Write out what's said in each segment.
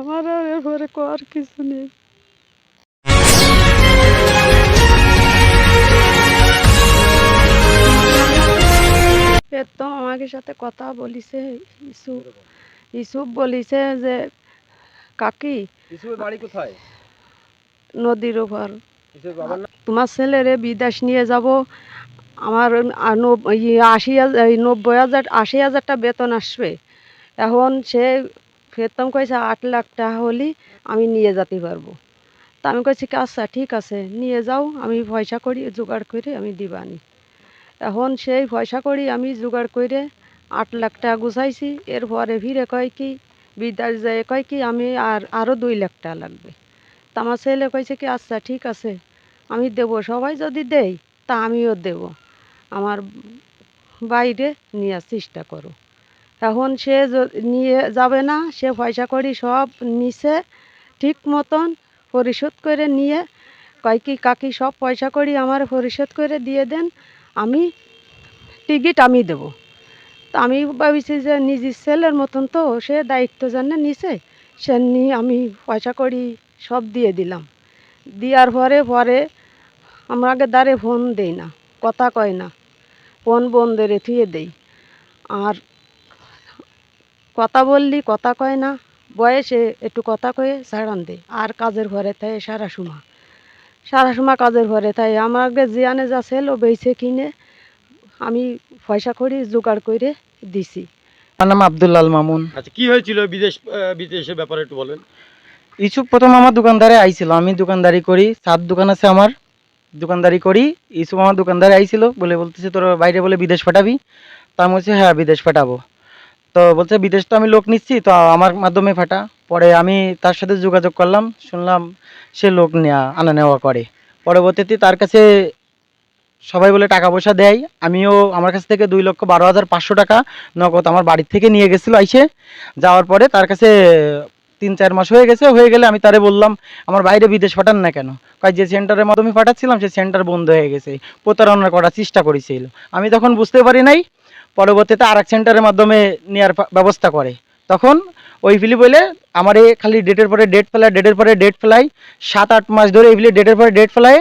আমার আর এরপরে কর কিছু নেই। তো আমাকে সাথে কথা বলিছে ইসুফ ইসুফ বলিছে যে কাকি বাড়ি কোথায়? নদীর ওপর। তোমার ছেলেরে বিদেশ নিয়ে যাব আমার আশি হাজার নব্বই হাজার আশি হাজারটা বেতন আসবে। এখন সে ফেরতাম, কইছে আট লাখ টাকা হলে আমি নিয়ে যেতে পারব। তা আমি কয়েছি আচ্ছা ঠিক আছে, নিয়ে যাও, আমি পয়সা করি, জোগাড় করে আমি দিবানি। এখন সেই পয়সা করি আমি জোগাড় করে আট লাখ টাকা গুছাইছি, এরপরে ফিরে কয় কি বিদেশ যায় কয় কি, আমি আর আরও দুই লাখ টাকা লাগবে। তা আমার ছেলে কইছে কি আচ্ছা ঠিক আছে, আমি দেবো, সবাই যদি দেই তা আমিও দেব। আমার বাইরে নেওয়ার চেষ্টা করো। এখন সে নিয়ে যাবে না। সে পয়সা করি সব নিচে ঠিক মতন পরিশোধ করে নিয়ে, কয় কাকি, সব পয়সা করি আমার পরিশোধ করে দিয়ে দেন, আমি টিকিট আমি দেব। তা আমি ভাবিছি যে নিজের ছেলের মতন তো, সে দায়িত্ব জানে নিছে, সে নিয়ে আমি পয়সা করি সব দিয়ে দিলাম। দেওয়ার পরে পরে আমাকে দ্বারে ফোন দেই না, কথা কয় না, ফোন বন্ধ রেখে দেই আর কথা বললি কথা কয় না। বয়সে একটু কথা কয়ে ছাড়ান দে। আর কাজের ঘরে তাই সারা সময় সারা সময় কাজের ঘরে তাই আমাকে জিয়ানে যা ছিল বেছে কিনে আমি পয়সা করি জোগাড় করে দিছি। আমার নাম আব্দুল্লাল মামুন। আচ্ছা কি হয়েছিল বিদেশ বিদেশের ব্যাপারে একটু বলেন। ইসুফ প্রথম আমার দোকানদারে আইছিল। আমি দোকানদারি করি সাত দোকান আছে আমার। দোকানদারি করি ইসুফ আমার দোকানদারে আইছিল বলে বলতেছে তোর বাইরে বলে বিদেশ পাঠাবি। তা আমি বলছি হ্যাঁ বিদেশ পাঠাবো। তো বলছে, বিদেশ তো আমি লোক নিচ্ছি, তো আমার মাধ্যমে ফাটা। পরে আমি তার সাথে যোগাযোগ করলাম, শুনলাম সে লোক নেওয়া আনা নেওয়া করে। পরবর্তীতে তার কাছে সবাই বলে, টাকা পয়সা দেয়। আমিও, আমার কাছ থেকে দুই লক্ষ বারো হাজার পাঁচশো টাকা নগদ আমার বাড়ির থেকে নিয়ে গেছিল আইসে। যাওয়ার পরে তার কাছে তিন চার মাস হয়ে গেছে, হয়ে গেলে আমি তারে বললাম, আমার বাইরে বিদেশ পাঠান না কেন? কয়, যে সেন্টারের মাধ্যমে পাঠাচ্ছিলাম সেই সেন্টার বন্ধ হয়ে গেছে। প্রতারণা করার চেষ্টা করেছিল। আমি তখন বুঝতে পারি নাই পরবর্তীতে আর এক সেন্টারের মাধ্যমে নেওয়ার ব্যবস্থা করে। তখন ওই ফিলি বলে, আমার এই খালি ডেটের পরে ডেট ফেলায় ডেটের পরে ডেট ফেলাই সাত আট মাস ধরে এই এইগুলি ডেটের পরে ডেট ফেলায়।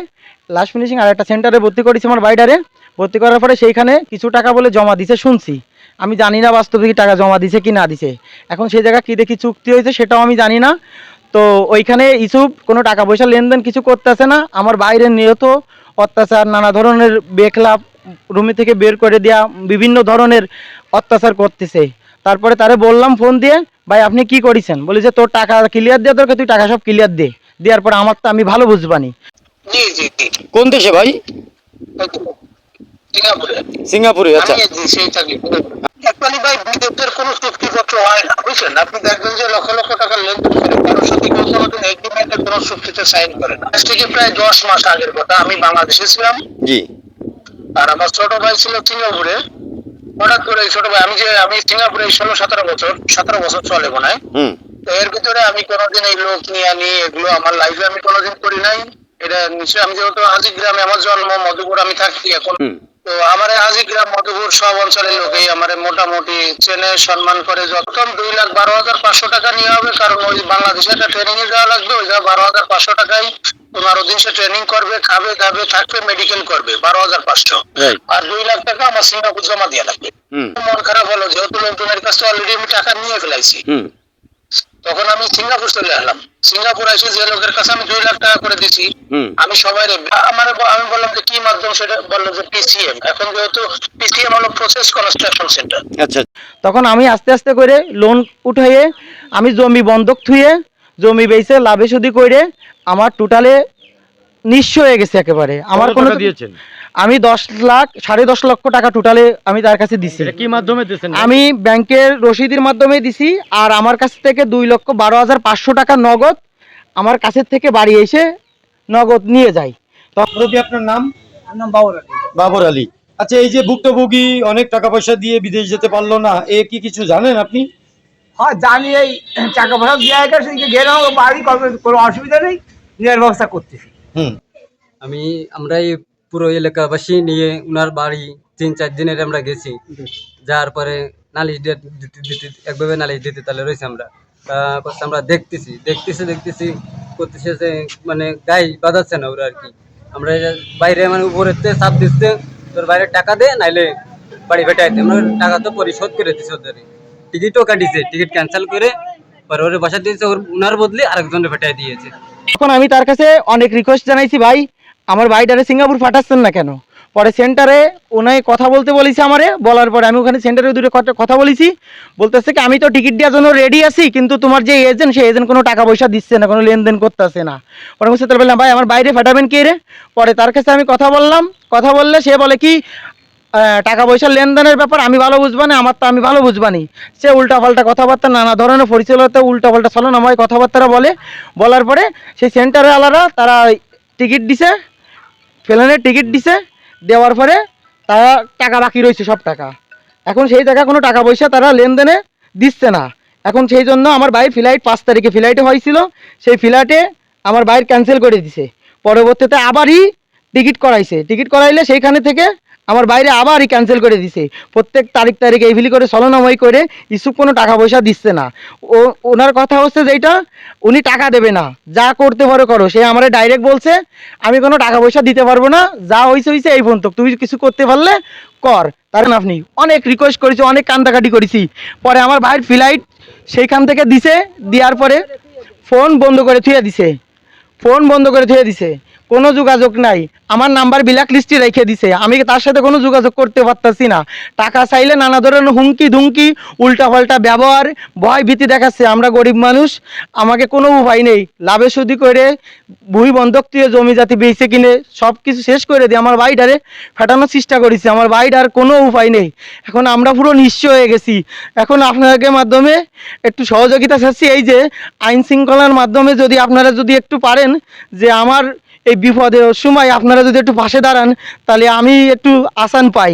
লাস্ট ফিনিশিং আর একটা সেন্টারে ভর্তি করেছি আমার বাইডারে। ভর্তি করার পরে সেইখানে কিছু টাকা বলে জমা দিছে শুনছি। আমি জানি না বাস্তবে কি টাকা জমা দিছে কি না দিছে। এখন সেই জায়গা কী দেখি চুক্তি হয়েছে সেটাও আমি জানি না। তো ওইখানে ইসুফ কোনো টাকা পয়সা লেনদেন কিছু করতেছে না। আমার বাইরে নিহত অত্যাচার, নানা ধরনের বেখলাপ রুমে থেকে বের করে দেওয়া বিভিন্ন ধরনের অত্যাচার করতেছে। তারপরে তারে বললাম ফোন দিয়ে ভাই আপনি কি করেছেন? বলি যে তোর টাকা ক্লিয়ার দেওয়া দরকার তুই টাকা সব ক্লিয়ার দে। দেওয়ার পরে আমার তো আমি ভালো বুঝবানি। জি জি জি। কোন দেশে ভাই? সিঙ্গাপুরে। সিঙ্গাপুরে আচ্ছা। আমি সেই থাকি। অ্যাকচুয়ালি ভাই বিদেশের কোনো চুক্তিপত্র হয় না বুঝছেন? আপনি দেখবেন যে লক্ষ লক্ষ টাকা লেনদেন করে কারোর সাথে কেউ কোনোদিন এগ্রিমেন্টে কোনো চুক্তিতে সাইন করে না। আজ থেকে প্রায় দশ মাস আগের কথা আমি বাংলাদেশে ছিলাম। জি। আর আমার ছোট ভাই ছিল সিঙ্গাপুরে। হঠাৎ করে ছোট ভাই আমি যে আমি সিঙ্গাপুরে ষোলো সতেরো বছর সতেরো বছর চলে মনে হয়। এর ভিতরে আমি কোনোদিন এই লোক নিয়ে আনি এগুলো আমার লাইফে আমি কোনোদিন করি নাই। এটা নিশ্চয়ই আমি যেহেতু হাজি গ্রামে আমার জন্ম মধুপুর আমি থাকি এখন। তো আমার এই হাজি গ্রাম মধুপুর সব অঞ্চলের লোকেই আমার মোটামুটি চেনে সম্মান করে। যখন দুই লাখ বারো হাজার পাঁচশো টাকা নিয়ে হবে কারণ ওই বাংলাদেশে একটা ট্রেনিং এ যাওয়া লাগবে ওই যা বারো হাজার পাঁচশো টাকায় পনেরো দিন সে ট্রেনিং করবে খাবে দাবে থাকবে মেডিকেল করবে বারো হাজার পাঁচশো। আর দুই লাখ টাকা আমার সিঙ্গাপুর জমা দিয়ে লাগবে। মন খারাপ হলো যেহেতু লোকজনের কাছে অলরেডি আমি টাকা নিয়ে ফেলাইছি। তখন আমি সিঙ্গাপুর চলে আসলাম সিঙ্গাপুর এসে যে লোকের কাছে আমি দুই লাখ টাকা করে দিছি হুম। আমি সবাই আমার আমি বললাম যে কি মাধ্যম সেটা বলল যে পিসিএম এখন যেহেতু পিসিএম হলো প্রসেস কনস্ট্রাকশন সেন্টার আচ্ছা। তখন আমি আস্তে আস্তে করে লোন উঠাইয়ে আমি জমি বন্ধক থুয়ে জমি বেচে লাভে সুদি করে আমার টোটালে নিঃস্ব হয়ে গেছে একেবারে। আমার কোনো দিয়েছেন? আমি দশ লাখ সাড়ে দশ লক্ষ টাকা টোটালে আমি তার কাছে দিছি। কি মাধ্যমে দিয়েছেন? আমি ব্যাংকের রসিদের মাধ্যমে দিছি আর আমার কাছ থেকে দুই লক্ষ বারো হাজার পাঁচশো টাকা নগদ আমার কাছের থেকে বাড়ি এসে নগদ নিয়ে যায়। যদি আপনার নাম? নাম বাবুর বাবর আলী। আচ্ছা এই যে ভুক্তভোগী অনেক টাকা পয়সা দিয়ে বিদেশ যেতে পারল না এ কি কিছু জানেন আপনি? হ্যাঁ জানি এই টাকা পয়সা গেছে সেদিকে গেলাম ও বাড়ি কোনো অসুবিধা নেই নেওয়ার ব্যবস্থা করতেছি। হুম। আমি আমরা এই পুরো এলাকাবাসী নিয়ে উনার বাড়ি তিন চার দিনের আমরা গেছি। যাওয়ার পরে নালিশ দিতে দিতে একভাবে নালিশ দিতে তাহলে রয়েছে আমরা। তা আমরা দেখতেছি দেখতেছি দেখতেছি করতেছে যে মানে গায়ে বাজাচ্ছে না ওরা আর কি। আমরা বাইরে মানে উপরেতে চাপ দিচ্ছে তোর বাইরে টাকা দে নাইলে বাড়ি ভেটাই দে আমরা টাকা তো পরিশোধ করে দিছি ওদের টিকিটও কাটিছে, টিকিট ক্যান্সেল করে পরে বসা দিয়েছে ওর উনার বদলে আরেকজনের ভেটাই দিয়েছে। এখন আমি তার কাছে অনেক রিকোয়েস্ট জানাইছি ভাই, আমার ভাইটারে সিঙ্গাপুর পাঠাচ্ছেন না কেন? পরে সেন্টারে ওনাই কথা বলতে বলেছে আমারে, বলার পরে আমি ওখানে সেন্টারে দুটো কথা- বলেছি। বলতেছে কি, আমি তো টিকিট দেওয়ার জন্য রেডি আছি, কিন্তু তোমার যে এজেন্ট সেই এজেন্ট কোনো টাকা পয়সা দিচ্ছে না, কোনো লেনদেন করতেছে না। পরে বলছে, তাহলে বললাম, ভাই, আমার বাইরে পাঠাবেন কে রে? পরে তার কাছে আমি কথা বললাম, কথা বললে সে বলে কি টাকা পয়সার লেনদেনের ব্যাপার আমি ভালো বুঝবানি আমার তো আমি ভালো বুঝবানি সে উল্টা পাল্টা কথাবার্তা, নানা ধরনের পরিচালতে উল্টা পাল্টা ছলনাময় কথাবার্তা বলে। বলার পরে সেই সেন্টারে আলাদা তারা টিকিট দিছে, প্লেনের টিকিট দিছে, দেওয়ার পরে তারা টাকা বাকি রয়েছে, সব টাকা। এখন সেই টাকা কোনো টাকা পয়সা তারা লেনদেনে দিচ্ছে না। এখন সেই জন্য আমার ভাই ফ্লাইট পাঁচ তারিখে ফ্লাইটে হয়েছিল, সেই ফ্লাইটে আমার ভাইয়ের ক্যান্সেল করে দিছে। পরবর্তীতে আবারই টিকিট করাইছে। টিকিট করাইলে সেইখানে থেকে আমার বাইরে আবারই ক্যান্সেল করে দিছে। প্রত্যেক তারিখ তারিখ এইগুলি করে, ছলনাময় করে ইস্যু কোনো টাকা পয়সা দিচ্ছে না। ও, ওনার কথা হচ্ছে যেটা উনি টাকা দেবে না। যা করতে পারো করো। সে আমারে ডাইরেক্ট বলছে, আমি কোনো টাকা পয়সা দিতে পারব না। যা হয়েছে হয়েছে এই পর্যন্ত। তুমি কিছু করতে পারলে কর। তার আপনি অনেক রিকোয়েস্ট করেছি, অনেক কান্দাকাটি করেছি। পরে আমার ভাইয়ের ফ্লাইট সেইখান থেকে দিছে, দেওয়ার পরে ফোন বন্ধ করে থুয়ে দিছে। ফোন বন্ধ করে থুয়ে দিছে। কোনো যোগাযোগ নাই। আমার নাম্বার ব্ল্যাক লিস্টে রেখে দিছে। আমি তার সাথে কোনো যোগাযোগ করতে পারতাছি না। টাকা চাইলে নানা ধরনের হুমকি ধুমকি, উল্টাপাল্টা ব্যবহার, ভয় ভীতি দেখাচ্ছে। আমরা গরিব মানুষ, আমাকে কোনো উপায় নেই। লাভে সুদি করে ভুই বন্ধক দিয়ে জমি জাতি বেঁচে কিনে সব কিছু শেষ করে দিয়ে আমার বাড়িটারে ফেটানোর চেষ্টা করেছি। আমার বাড়িটার কোনো উপায় নেই। এখন আমরা পুরো নিঃস্ব হয়ে গেছি। এখন আপনাদের মাধ্যমে একটু সহযোগিতা চাচ্ছি। এই যে আইন শৃঙ্খলার মাধ্যমে যদি আপনারা যদি একটু পারেন যে আমার এই বিপদের সময় আপনারা যদি একটু পাশে দাঁড়ান তাহলে আমি একটু আসান পাই।